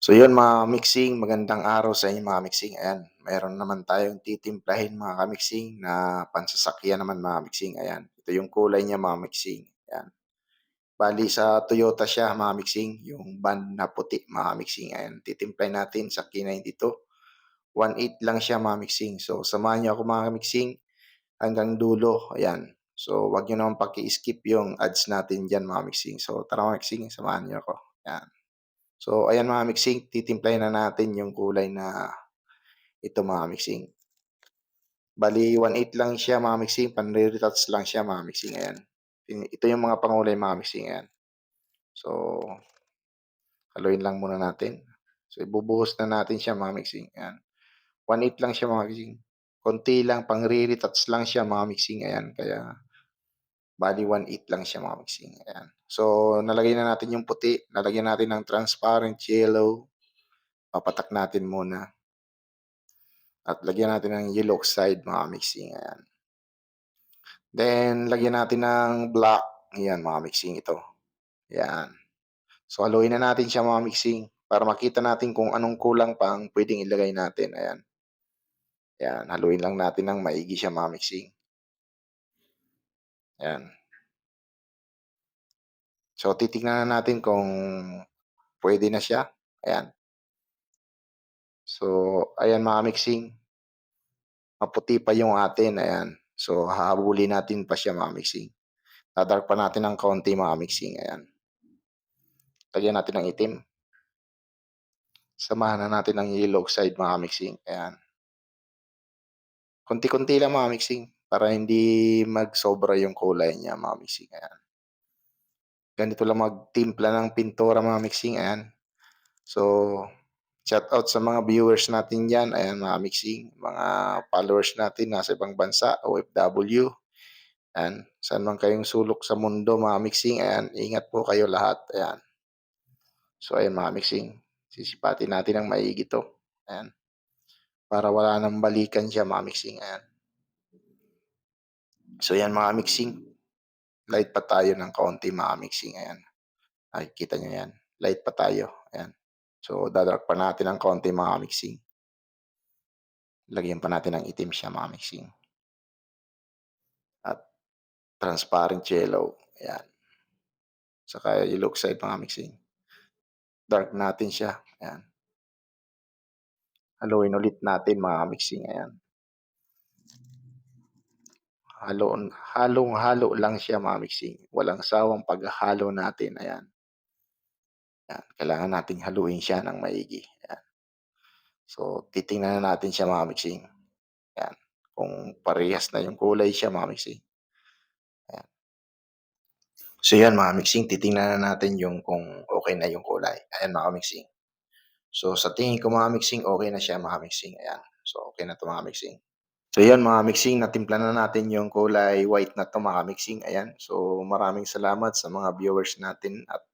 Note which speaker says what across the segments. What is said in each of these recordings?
Speaker 1: So yun mga mixing, magandang araw sa inyo mga mixing. Ayan, mayroon naman tayong titimplahin mga kamixing na pansasakyan naman mga mixing. Ayan, ito yung kulay niya mga mixing. Ayan. Bali sa Toyota siya mga mixing, yung band na puti mga mixing. Ayan, titimplahin natin sa K92. 1.8 lang siya mga mixing. So samahan niyo ako mga mixing hanggang dulo. Ayan. So wag niyo naman paki-skip yung ads natin diyan mga mixing. So tara mga mixing, samahan niyo ako. Ayan. So, ayan mga mixing, titimplahin na natin yung kulay na ito mga mixing. Bali, 1.8 lang siya mga mixing, panre-retouch lang siya mga mixing. Ayan. Ito yung mga pangulay mga mixing. Ayan. So, haluin lang muna natin. So, ibubuhos na natin siya mga mixing. Ayan. 1.8 lang siya mga mixing. Konti lang, pang-retouch lang siya mga mixing. Ayan. Kaya, bali 1.8 lang siya mga mixing. Ayan. So, nalagay na natin yung puti. Nalagyan natin ng transparent yellow. Papatak natin muna. At lagyan natin ng yellow oxide mga mixing. Ayan. Then, lagyan natin ng black. Ayan mga mixing ito. Ayan. So, haluin na natin siya mga mixing para makita natin kung anong kulang pa ang pwedeng ilagay natin. Ayan. Ayan. Haluin lang natin ng maigi siya mga mixing. Ayan. So, titignan na natin kung pwede na siya. Ayan. So, ayan mga mixing. Maputi pa yung atin. Ayan. So, hahabulin natin pa siya mga mixing. Dadark pa natin ng konti mga mixing. Ayan. Lagyan natin ng itim. Samahan na natin ng yellow side mga mixing. Ayan. Kunti-kunti lang mga mixing para hindi magsobra yung kulay niya mga mixing. Ayan. Ganito lang magtimpla ng pintura mga mixing. Ayan. So, shout out sa mga viewers natin dyan. Ayan mga mixing. Mga followers natin nasa ibang bansa, OFW. Ayan. Saan man kayong sulok sa mundo mga mixing. Ayan. Ingat po kayo lahat. Ayan. So, ayan mga mixing. Sisipatin natin ng maigi to. Ayan. Para wala nang balikan siya mga mixing. Ayan. So, ayan mga mixing light pa tayo ng kaunti mga mixing. Ayan. Nakikita nyo yan. Light pa tayo. Ayan. So, dadark pa natin ng kaunti mga mixing. Lagyan pa natin ng itim siya mga mixing. At transparent yellow. Ayan. Saka yellow side mga mixing. Dark natin siya. Ayan. Haluin ulit natin mga mixing. Ayan halo, halong-halo lang siya mixing. Walang sawang paghahalo natin. Ayan. Ayan. Kailangan nating haluin siya ng maigi. Ayan. So, titingnan na natin siya mixing. Ayan. Kung parehas na yung kulay siya mixing. Ayan. So, yan mga mixing. Titingnan na natin yung kung okay na yung kulay. Ayan mga mixing. So, sa tingin ko mga mixing, okay na siya mga mixing. Ayan. So, okay na to mga mixing. So yan mga mixing, natimpla na natin yung kulay white na to mga mixing. Ayan. So maraming salamat sa mga viewers natin at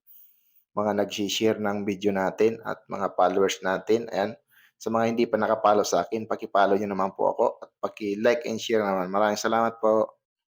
Speaker 1: mga nag-share ng video natin at mga followers natin. Ayan. Sa mga hindi pa nakapalo sa akin, paki-follow nyo naman po ako at paki-like and share naman. Maraming salamat po.